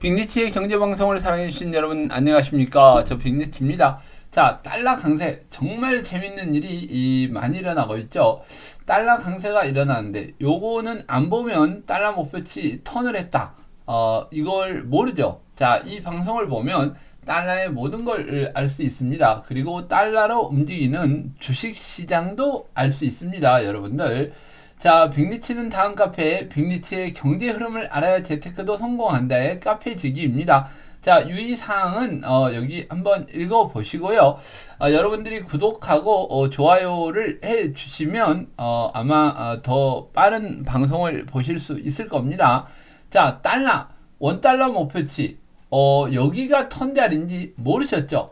빅리치의 경제방송을 사랑해주신 여러분 안녕하십니까? 저 빅리치입니다. 자 달러 강세. 정말 재밌는 일이 이 많이 일어나고 있죠. 달러 강세가 일어나는데 요거는 안 보면 달러 목표치 턴을 했다. 어 이걸 모르죠. 자 이 방송을 보면 달러의 모든 걸 알 수 있습니다. 그리고 달러로 움직이는 주식 시장도 알 수 있습니다 여러분들 자, 빅리치는 다음 카페에 빅리치의 경제 흐름을 알아야 재테크도 성공한다의 카페지기입니다. 자, 유의사항은 어, 여기 한번 읽어보시고요. 어, 여러분들이 구독하고 어, 좋아요를 해주시면 어, 아마 어, 더 빠른 방송을 보실 수 있을 겁니다. 자, 달러, 원달러 목표치, 어, 여기가 턴 자리인지 모르셨죠?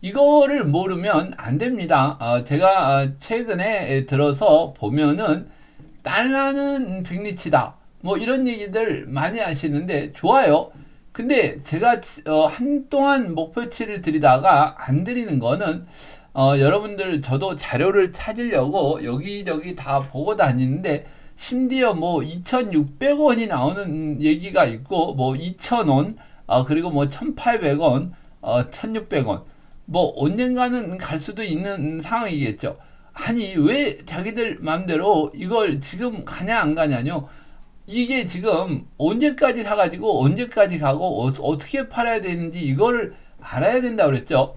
이거를 모르면 안 됩니다. 어, 제가 어, 최근에 들어서 보면은 달러는 빅리치다. 뭐 이런 얘기들 많이 하시는데 좋아요. 근데 제가 어, 한동안 목표치를 드리다가 안 드리는 거는 어, 여러분들 저도 자료를 찾으려고 여기저기 다 보고 다니는데 심지어 뭐 2,600원이 나오는 얘기가 있고 뭐 2,000원 어, 그리고 뭐 1,800원 어, 1,600원 뭐 언젠가는 갈 수도 있는 상황이겠죠. 아니 왜 자기들 맘대로 이걸 지금 가냐 안 가냐뇨? 이게 지금 언제까지 사가지고 언제까지 가고 어, 떻게 팔아야 되는지 이거를 알아야 된다 그랬죠?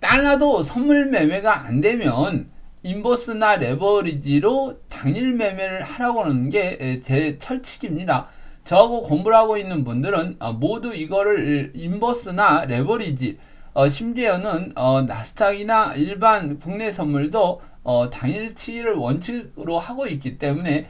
달러도 선물 매매가 안 되면 인버스나 레버리지로 당일 매매를 하라고 하는 게 제 철칙입니다. 저하고 공부를 하고 있는 분들은 아, 모두 이거를 인버스나 레버리지 어, 심지어는 어, 나스닥이나 일반 국내 선물도 어, 당일치를 원칙으로 하고 있기 때문에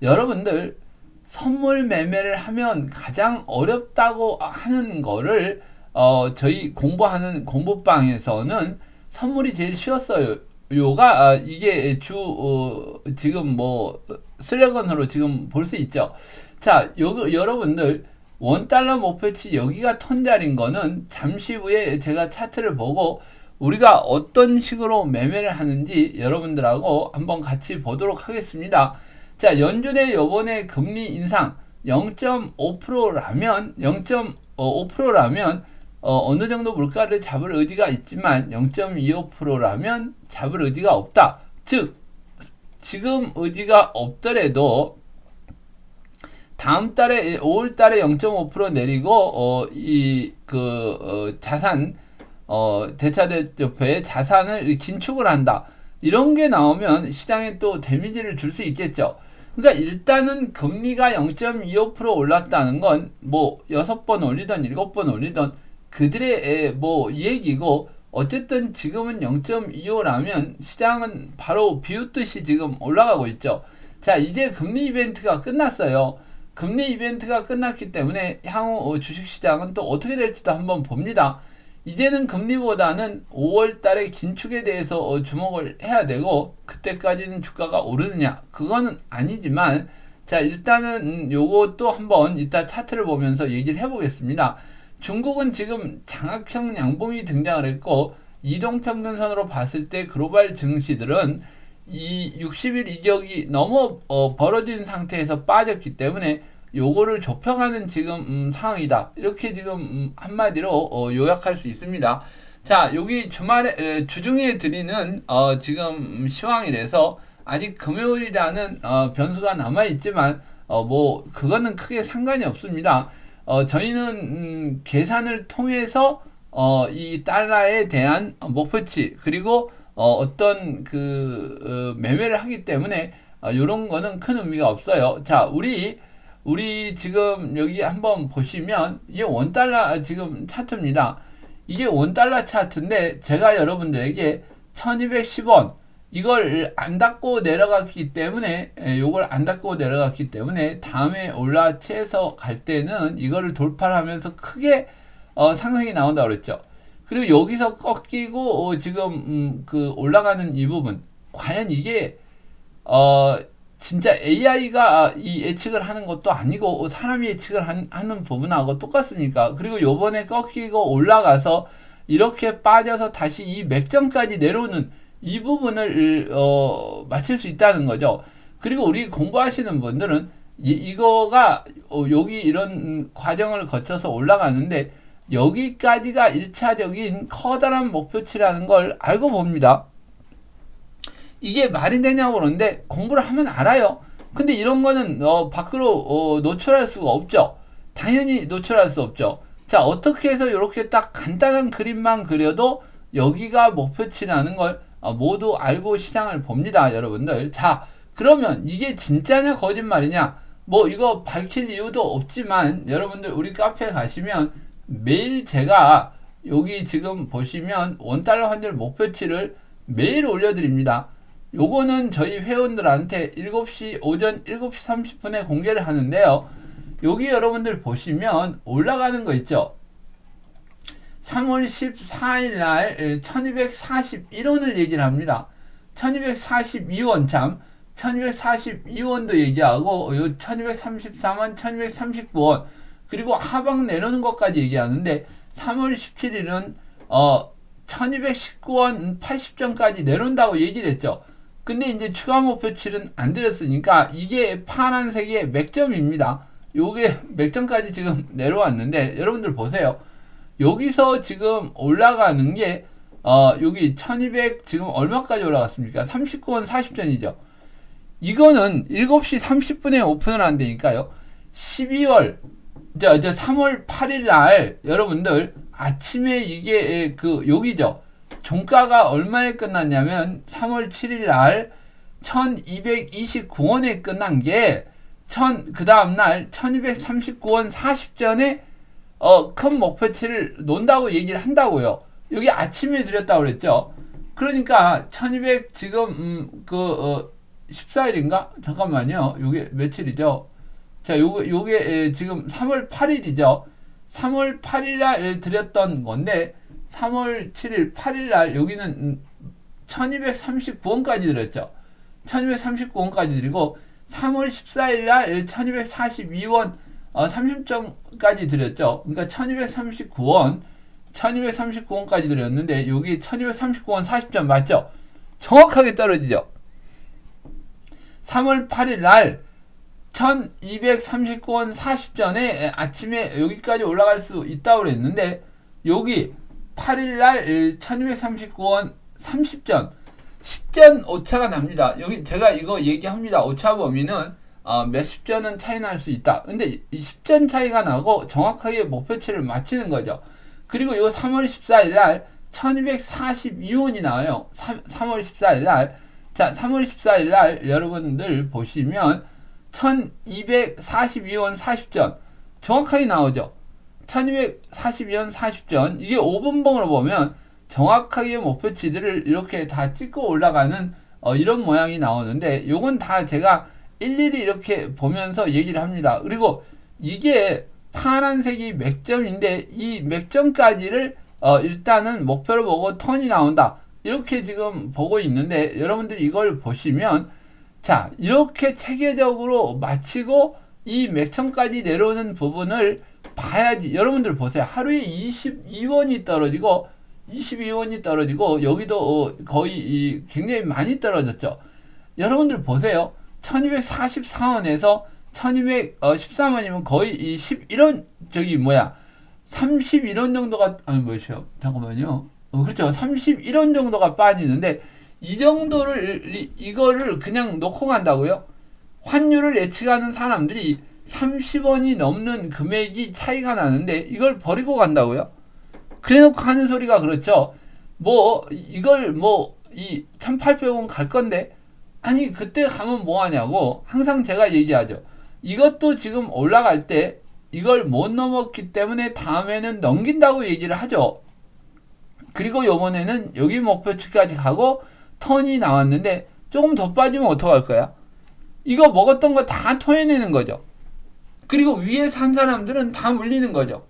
여러분들 선물 매매를 하면 가장 어렵다고 하는 거를 어, 저희 공부하는 공부방에서는 선물이 제일 쉬웠어요. 요가 아, 이게 주 어, 지금 뭐 슬래건으로 지금 볼 수 있죠. 자, 요, 여러분들 원달러 목표치 여기가 턴자리인 거는 잠시 후에 제가 차트를 보고 우리가 어떤 식으로 매매를 하는지 여러분들하고 한번 같이 보도록 하겠습니다. 자, 연준의 요번에 금리 인상 0.5%라면 0.5%라면 어, 어느 정도 물가를 잡을 의지가 있지만 0.25%라면 잡을 의지가 없다. 즉 지금 의지가 없더라도 다음 달에 5월 달에 0.5% 내리고 어 이그 어, 자산 어 대차대표에 자산을 긴축을 한다. 이런 게 나오면 시장에 또 데미지를 줄 수 있겠죠. 그러니까 일단은 금리가 0.25% 올랐다는 건뭐 여섯 번 올리던 일곱 번 올리던 그들의 뭐 얘기고 어쨌든 지금은 0.25라면 시장은 바로 비웃듯이 지금 올라가고 있죠. 자, 이제 금리 이벤트가 끝났어요. 금리 이벤트가 끝났기 때문에 향후 어, 주식시장은 또 어떻게 될지도 한번 봅니다. 이제는 금리보다는 5월 달에 긴축에 대해서 어, 주목을 해야 되고 그때까지는 주가가 오르느냐 그거는 아니지만 자 일단은 음, 요것도 한번 이따 차트를 보면서 얘기를 해보겠습니다. 중국은 지금 장악형 양봉이 등장을 했고 이동평균선으로 봤을 때 글로벌 증시들은 이 60일 이격이 너무 어, 벌어진 상태에서 빠졌기 때문에 요거를 좁혀가는 지금 음, 상황이다. 이렇게 지금 음, 한마디로 어, 요약할 수 있습니다. 자, 여기 주말에 에, 주중에 드리는 어, 지금 시황이라서 아직 금요일이라는 어, 변수가 남아 있지만 어, 뭐 그거는 크게 상관이 없습니다. 어, 저희는 음, 계산을 통해서 어, 이 달러에 대한 목표치 그리고 어, 어떤 그 어, 매매를 하기 때문에 어, 이런 거는 큰 의미가 없어요. 자, 우리 우리 지금 여기 한번 보시면 이게 원 달러 지금 차트입니다. 이게 원 달러 차트인데 제가 여러분들에게 1210원 이걸 안 닫고 내려갔기 때문에 이걸 안 닫고 내려갔기 때문에 다음에 올라치에서 갈 때는 이거를 돌파하면서 크게 어, 상승이 나온다 그랬죠. 그리고 여기서 꺾이고 어, 지금 음, 그 올라가는 이 부분 과연 이게 어 진짜 AI가 이 예측을 하는 것도 아니고 사람이 예측을 한, 하는 부분하고 똑같습니까? 그리고 요번에 꺾이고 올라가서 이렇게 빠져서 다시 이 맥점까지 내려오는 이 부분을 어, 맞출 수 있다는 거죠. 그리고 우리 공부하시는 분들은 이, 이거가 어, 여기 이런 과정을 거쳐서 올라가는데 여기까지가 1차적인 커다란 목표치라는 걸 알고 봅니다. 이게 말이 되냐고 그러는데 공부를 하면 알아요. 근데 이런 거는 어, 밖으로 어, 노출할 수가 없죠. 당연히 노출할 수 없죠. 자 어떻게 해서 이렇게 딱 간단한 그림만 그려도 여기가 목표치라는 걸 어, 모두 알고 시장을 봅니다, 여러분들. 자 그러면 이게 진짜냐 거짓말이냐? 뭐 이거 밝힐 이유도 없지만 여러분들 우리 카페에 가시면 매일 제가 여기 지금 보시면 원달러 환율 목표치를 매일 올려드립니다. 요거는 저희 회원들한테 7시 오전 7시 30분에 공개를 하는데요. 여기 여러분들 보시면 올라가는 거 있죠. 3월 14일 날 1241원을 얘기를 합니다. 1242원 참 1242원도 얘기하고 요 1233원, 1239원 그리고 하방 내려오는 것까지 얘기하는데 3월 17일은 어 1219원 80점까지 내려온다고 얘기를 했죠. 근데 이제 추가 목표치는 안 드렸으니까 이게 파란색의 맥점입니다. 요게 맥점까지 지금 내려왔는데 여러분들 보세요. 여기서 지금 올라가는 게 어, 여기 1200 지금 얼마까지 올라갔습니까? 39원 40전이죠. 이거는 7시 30분에 오픈을 한다니까요. 12월 저, 저 3월 8일 날 여러분들 아침에 이게 그 여기죠. 종가가 얼마에 끝났냐면 3월 7일 날 1229원에 끝난 게 1000 그 다음 날 1239원 40전에 어, 큰 목표치를 논다고 얘기를 한다고요. 여기 아침에 드렸다고 그랬죠. 그러니까 1200 지금 음, 그 어, 14일인가? 잠깐만요. 요게 며칠이죠? 자, 요게 요게 지금 3월 8일이죠. 3월 8일 날 드렸던 건데 3월 7일 8일 날 여기는 1239원까지 드렸죠. 1239원까지 드리고 3월 14일 날 1242원 어, 30점까지 드렸죠. 그러니까 1239원 1239원까지 드렸는데 여기 1239원 40점 맞죠? 정확하게 떨어지죠. 3월 8일 날 1239원 40전에 아침에 여기까지 올라갈 수 있다고 그랬는데 여기 8일 날 1239원 30전 10전 오차가 납니다. 여기 제가 이거 얘기합니다. 오차 범위는 어, 몇십 전은 차이 날 수 있다. 근데 이 10전 차이가 나고 정확하게 목표치를 맞추는 거죠. 그리고 이 3월 14일 날 1242원이 나와요. 3, 3월 14일 날. 자, 3월 14일 날 여러분들 보시면 1242원 40전 정확하게 나오죠. 1242원 40전 이게 5분봉으로 보면 정확하게 목표치들을 이렇게 다 찍고 올라가는 어, 이런 모양이 나오는데 요건 다 제가 일일이 이렇게 보면서 얘기를 합니다. 그리고 이게 파란색이 맥점인데 이 맥점까지를 어 일단은 목표를 보고 턴이 나온다. 이렇게 지금 보고 있는데 여러분들이 이걸 보시면 자 이렇게 체계적으로 마치고 이 맥점까지 내려오는 부분을 봐야지. 여러분들 보세요. 하루에 22원이 떨어지고 22원이 떨어지고 여기도 어, 거의 굉장히 많이 떨어졌죠. 여러분들 보세요. 1244원에서 1213원이면 거의 이 11원 저기 뭐야 31원 정도가 아니 뭐죠 잠깐만요. 어, 그렇죠. 31원 정도가 빠지는데 이 정도를 이, 이거를 그냥 놓고 간다고요 환율을 예측하는 사람들이 30원이 넘는 금액이 차이가 나는데 이걸 버리고 간다고요 그래놓고 하는 소리가 그렇죠 뭐 이걸 뭐 이 1800원 갈 건데 아니 그때 가면 뭐 하냐고 항상 제가 얘기하죠. 이것도 지금 올라갈 때 이걸 못 넘었기 때문에 다음에는 넘긴다고 얘기를 하죠. 그리고 요번에는 여기 목표치까지 가고 턴이 나왔는데 조금 더 빠지면 어떡할 거야? 이거 먹었던 거 다 토해내는 거죠. 그리고 위에 산 사람들은 다 물리는 거죠.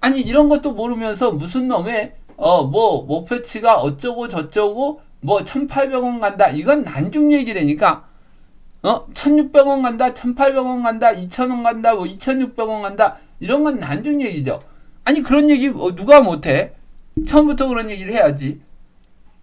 아니 이런 것도 모르면서 무슨 놈의 어뭐 목표치가 어쩌고 저쩌고 뭐 1,800원 간다. 이건 난중 얘기라니까. 어? 1,600원 간다. 1,800원 간다. 2,000원 간다. 뭐 2,600원 간다. 이런 건 난중 얘기죠. 아니 그런 얘기 뭐 누가 못해? 처음부터 그런 얘기를 해야지.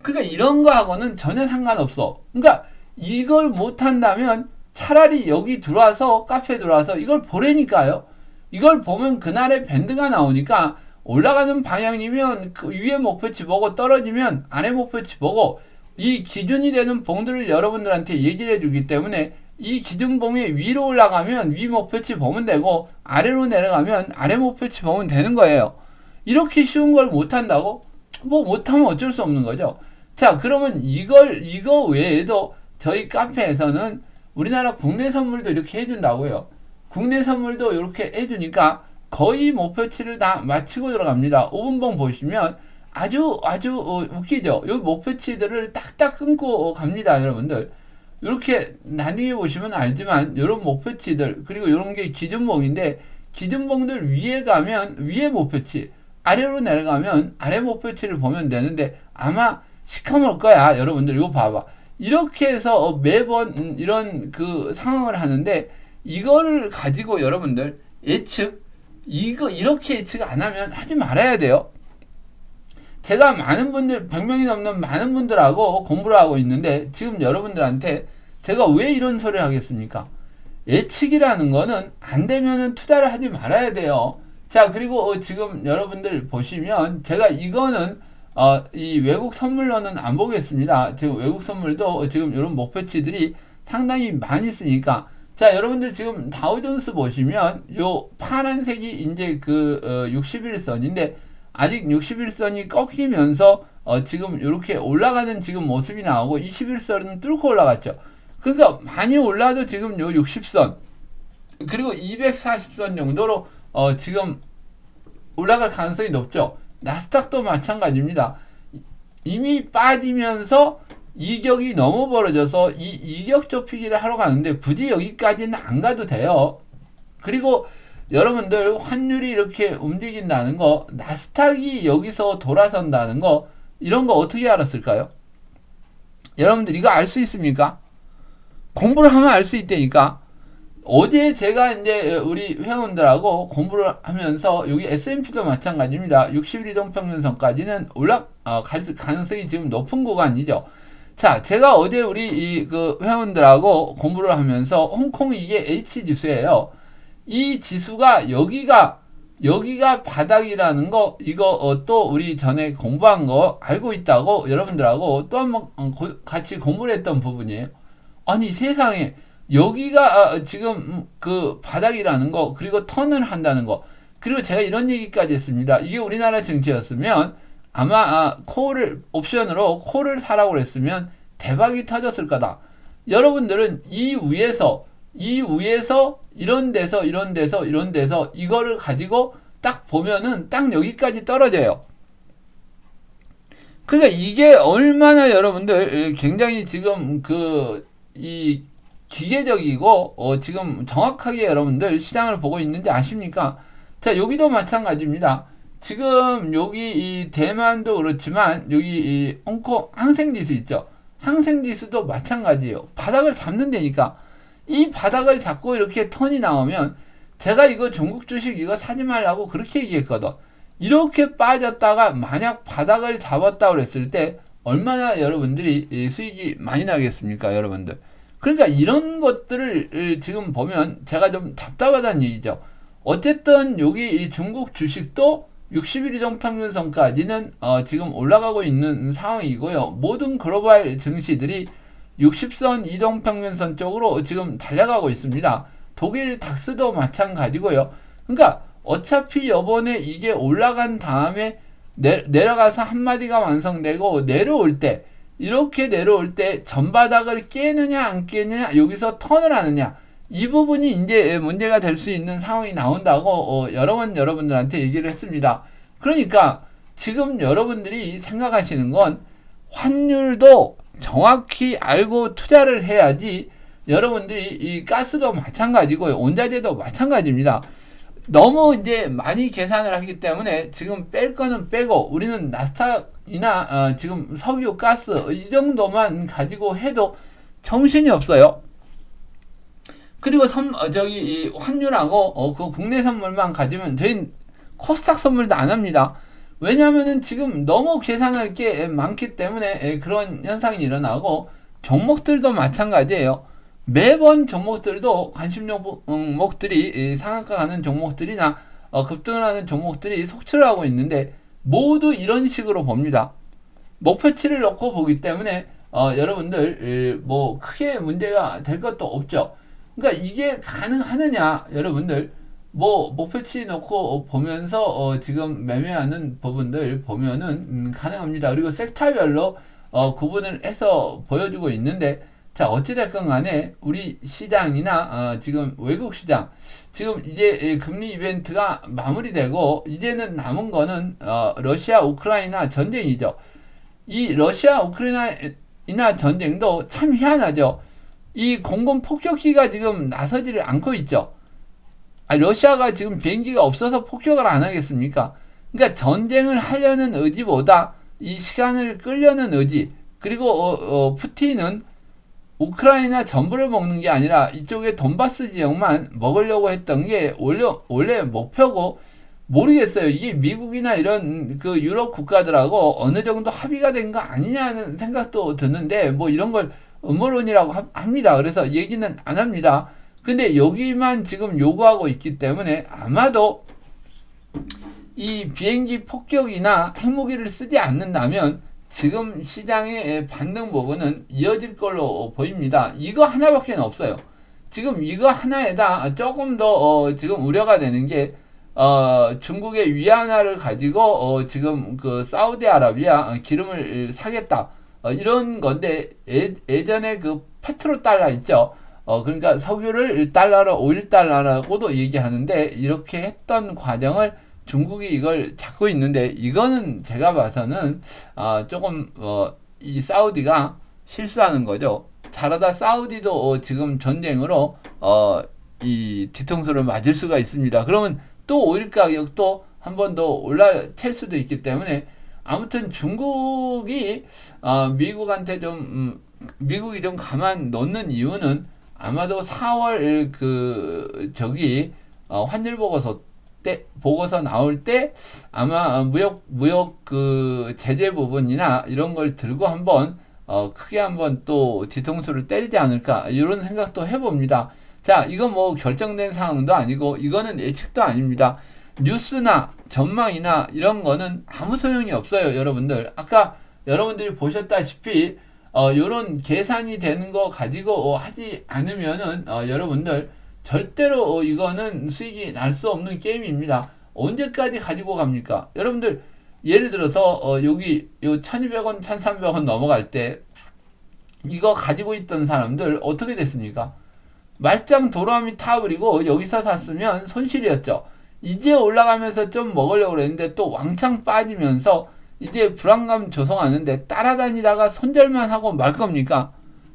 그러니까 이런 거하고는 전혀 상관없어. 그러니까 이걸 못 한다면 차라리 여기 들어와서 카페에 들어와서 이걸 보라니까요. 이걸 보면 그날의 밴드가 나오니까 올라가는 방향이면 그 위에 목표치 보고 떨어지면 아래 목표치 보고 이 기준이 되는 봉들을 여러분들한테 얘기를 해주기 때문에 이 기준봉이 위로 올라가면 위 목표치 보면 되고 아래로 내려가면 아래 목표치 보면 되는 거예요. 이렇게 쉬운 걸 못한다고? 뭐 못하면 어쩔 수 없는 거죠. 자 그러면 이걸 이거 외에도 저희 카페에서는 우리나라 국내 선물도 이렇게 해준다고요. 국내 선물도 이렇게 해주니까 거의 목표치를 다 마치고 들어갑니다. 5분봉 보시면 아주 아주 어, 웃기죠. 이 목표치들을 딱딱 끊고 갑니다, 여러분들. 이렇게 나중에 보시면 알지만 이런 목표치들 그리고 이런 게 기준봉인데 기준봉들 위에 가면 위에 목표치 아래로 내려가면 아래 목표치를 보면 되는데 아마 시커멀 거야 여러분들 이거 봐봐 이렇게 해서 매번 음, 이런 그 상황을 하는데 이거를 가지고 여러분들 예측 이거 이렇게 예측 안 하면 하지 말아야 돼요 제가 많은 분들 100명이 넘는 많은 분들하고 공부를 하고 있는데 지금 여러분들한테 제가 왜 이런 소리를 하겠습니까? 예측이라는 거는 안 되면은 투자를 하지 말아야 돼요. 자, 그리고 어, 지금 여러분들 보시면 제가 이거는 어, 이 외국 선물로는 안 보겠습니다. 지금 외국 선물도 지금 이런 목표치들이 상당히 많이 쓰니까 자, 여러분들 지금 다우존스 보시면 요 파란색이 이제 그 어, 61선인데 아직 61선이 꺾이면서 어, 지금 이렇게 올라가는 지금 모습이 나오고 21선은 뚫고 올라갔죠. 그러니까 많이 올라도 지금 요 60선 그리고 240선 정도로 어, 지금 올라갈 가능성이 높죠. 나스닥도 마찬가지입니다. 이미 빠지면서 이격이 너무 벌어져서 이 이격 좁히기를 하러 가는데 굳이 여기까지는 안 가도 돼요. 그리고 여러분들 환율이 이렇게 움직인다는 거, 나스닥이 여기서 돌아선다는 거, 이런 거 어떻게 알았을까요? 여러분들 이거 알 수 있습니까? 공부를 하면 알 수 있다니까. 어제 제가 이제 우리 회원들하고 공부를 하면서 여기 S&P도 마찬가지입니다. 60일 이동 평균선까지는 올라 어, 가능성이 지금 높은 구간이죠. 자, 제가 어제 우리 이 그 회원들하고 공부를 하면서 홍콩 이게 H 지수예요. 이 지수가 여기가 여기가 바닥이라는 거 이거 어, 또 우리 전에 공부한 거 알고 있다고 여러분들하고 또 한번 어, 같이 공부를 했던 부분이에요. 아니 세상에 여기가 아, 지금 그 바닥이라는 거 그리고 턴을 한다는 거 그리고 제가 이런 얘기까지 했습니다. 이게 우리나라 증시였으면 아마 아, 콜을 옵션으로 콜을 사라고 그랬으면 대박이 터졌을 거다. 여러분들은 이 위에서 이 위에서 이런 데서 이런 데서 이런 데서 이거를 가지고 딱 보면은 딱 여기까지 떨어져요. 그러니까 이게 얼마나 여러분들 굉장히 지금 그 이 기계적이고 어 지금 정확하게 여러분들 시장을 보고 있는지 아십니까? 자 여기도 마찬가지입니다. 지금 여기 이 대만도 그렇지만 여기 이 홍콩 항생지수 있죠. 항생지수도 마찬가지예요. 바닥을 잡는 데니까 이 바닥을 잡고 이렇게 턴이 나오면 제가 이거 중국 주식 이거 사지 말라고 그렇게 얘기했거든. 이렇게 빠졌다가 만약 바닥을 잡았다 그랬을 때 얼마나 여러분들이 수익이 많이 나겠습니까, 여러분들? 그러니까 이런 것들을 지금 보면 제가 좀 답답하다는 얘기죠. 어쨌든 여기 중국 주식도 60일 이동 평균선까지는 어 지금 올라가고 있는 상황이고요. 모든 글로벌 증시들이 60선 이동 평균선 쪽으로 지금 달려가고 있습니다. 독일 닥스도 마찬가지고요. 그러니까 어차피 이번에 이게 올라간 다음에 내, 내려가서 한마디가 완성되고 내려올 때 이렇게 내려올 때 전바닥을 깨느냐 안 깨느냐 여기서 턴을 하느냐 이 부분이 이제 문제가 될 수 있는 상황이 나온다고 어, 여러 번 여러분들한테 얘기를 했습니다. 그러니까 지금 여러분들이 생각하시는 건 환율도 정확히 알고 투자를 해야지 여러분들이 이 가스도 마찬가지고 원자재도 마찬가지입니다. 너무 이제 많이 계산을 하기 때문에 지금 뺄 거는 빼고 우리는 나스닥 이나 어 지금 석유, 가스 이 정도만 가지고 해도 정신이 없어요. 그리고 선 어 저기 이 환율하고 어 그 국내 선물만 가지면 저희 코스닥 선물도 안 합니다. 왜냐하면은 지금 너무 계산할 게 많기 때문에 그런 현상이 일어나고 종목들도 마찬가지예요. 매번 종목들도 관심 종목들이 이 상한가 가는 종목들이나 어, 급등을 하는 종목들이 속출을 하고 있는데 모두 이런 식으로 봅니다. 목표치를 놓고 보기 때문에 어, 여러분들 에, 뭐 크게 문제가 될 것도 없죠. 그러니까 이게 가능하느냐 여러분들 뭐 목표치 놓고 보면서 어, 지금 매매하는 부분들 보면은 음, 가능합니다. 그리고 섹터별로 어, 구분을 해서 보여주고 있는데 자 어찌됐건 간에 우리 시장이나 어, 지금 외국 시장 지금 이제 금리 이벤트가 마무리되고 이제는 남은 거는 어, 러시아 우크라이나 전쟁이죠. 이 러시아 우크라이나 전쟁도 참 희한하죠. 이 공군 폭격기가 지금 나서지를 않고 있죠. 아, 러시아가 지금 비행기가 없어서 폭격을 안 하겠습니까? 그러니까 전쟁을 하려는 의지보다 이 시간을 끌려는 의지 그리고 어, 어, 푸틴은 우크라이나 전부를 먹는 게 아니라 이쪽에 돈바스 지역만 먹으려고 했던 게 원래, 원래 목표고 모르겠어요. 이게 미국이나 이런 그 유럽 국가들하고 어느 정도 합의가 된 거 아니냐는 생각도 드는데 뭐 이런 걸 음모론이라고 합니다. 그래서 얘기는 안 합니다. 근데 여기만 지금 요구하고 있기 때문에 아마도 이 비행기 폭격이나 핵무기를 쓰지 않는다면 지금 시장의 반등 부분은 이어질 걸로 보입니다. 이거 하나밖에 없어요. 지금 이거 하나에다 조금 더 어, 지금 우려가 되는 게 어, 중국의 위안화를 가지고 어, 지금 그 사우디아라비아 기름을 사겠다 어, 이런 건데 예, 예전에 그 페트로 달러 있죠. 어, 그러니까 석유를 1달러로 5일달러라고도 얘기하는데 이렇게 했던 과정을 중국이 이걸 잡고 있는데 이거는 제가 봐서는 어, 조금 어, 이 사우디가 실수하는 거죠. 잘하다 사우디도 어, 지금 전쟁으로 어, 이 뒤통수를 맞을 수가 있습니다. 그러면 또 오일 가격도 한 번 더 올라챌 수도 있기 때문에 아무튼 중국이 어, 미국한테 좀 음, 미국이 좀 가만 놓는 이유는 아마도 4월 그 저기 어, 환율 보고서 때 보고서 나올 때 아마 무역 무역 그 제재 부분이나 이런 걸 들고 한번 어, 크게 한번 또 뒤통수를 때리지 않을까 이런 생각도 해봅니다. 자, 이건 뭐 결정된 상황도 아니고 이거는 예측도 아닙니다. 뉴스나 전망이나 이런 거는 아무 소용이 없어요, 여러분들. 아까 여러분들이 보셨다시피 어, 요런 계산이 되는 거 가지고 어, 하지 않으면은 어, 여러분들 절대로 어, 이거는 수익이 날 수 없는 게임입니다. 언제까지 가지고 갑니까? 여러분들 예를 들어서 어, 여기 요 1200원, 1300원 넘어갈 때 이거 가지고 있던 사람들 어떻게 됐습니까? 말짱 도라미 타버리고 여기서 샀으면 손실이었죠. 이제 올라가면서 좀 먹으려고 그랬는데 또 왕창 빠지면서 이제 불안감 조성하는데 따라다니다가 손절만 하고 말 겁니까?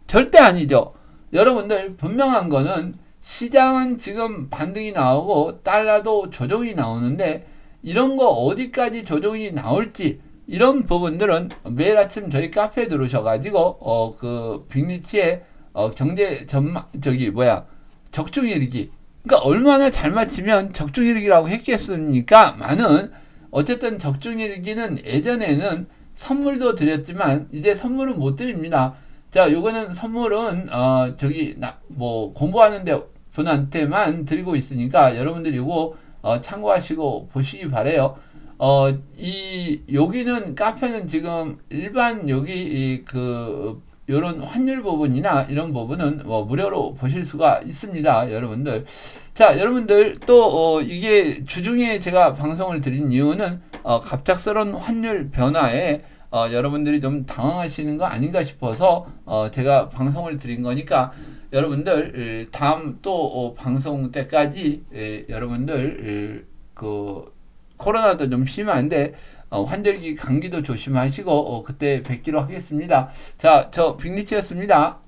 절대 아니죠. 여러분들 분명한 거는 시장은 지금 반등이 나오고 달러도 조정이 나오는데 이런 거 어디까지 조정이 나올지 이런 부분들은 매일 아침 저희 카페에 들어오셔가지고 어 그 빅리치의 어 경제 전망 저기 뭐야 적중일기 그러니까 얼마나 잘 맞추면 적중일기라고 했겠습니까? 많은 어쨌든 적중일기는 예전에는 선물도 드렸지만 이제 선물은 못 드립니다. 자, 요거는 선물은 어 저기 나 뭐 공부하는데 분한테만 드리고 있으니까 여러분들 이거 어 참고하시고 보시기 바래요. 어 이 여기는 카페는 지금 일반 여기 그 요런 환율 부분이나 이런 부분은 뭐 무료로 보실 수가 있습니다, 여러분들. 자, 여러분들 또 어, 이게 주중에 제가 방송을 드린 이유는 어, 갑작스러운 환율 변화에 어, 여러분들이 좀 당황하시는 거 아닌가 싶어서 어, 제가 방송을 드린 거니까 여러분들 다음 또 어, 방송 때까지 에, 여러분들 에, 그 코로나도 좀 심한데 어, 환절기 감기도 조심하시고 어, 그때 뵙기로 하겠습니다. 자, 저 빅리치였습니다.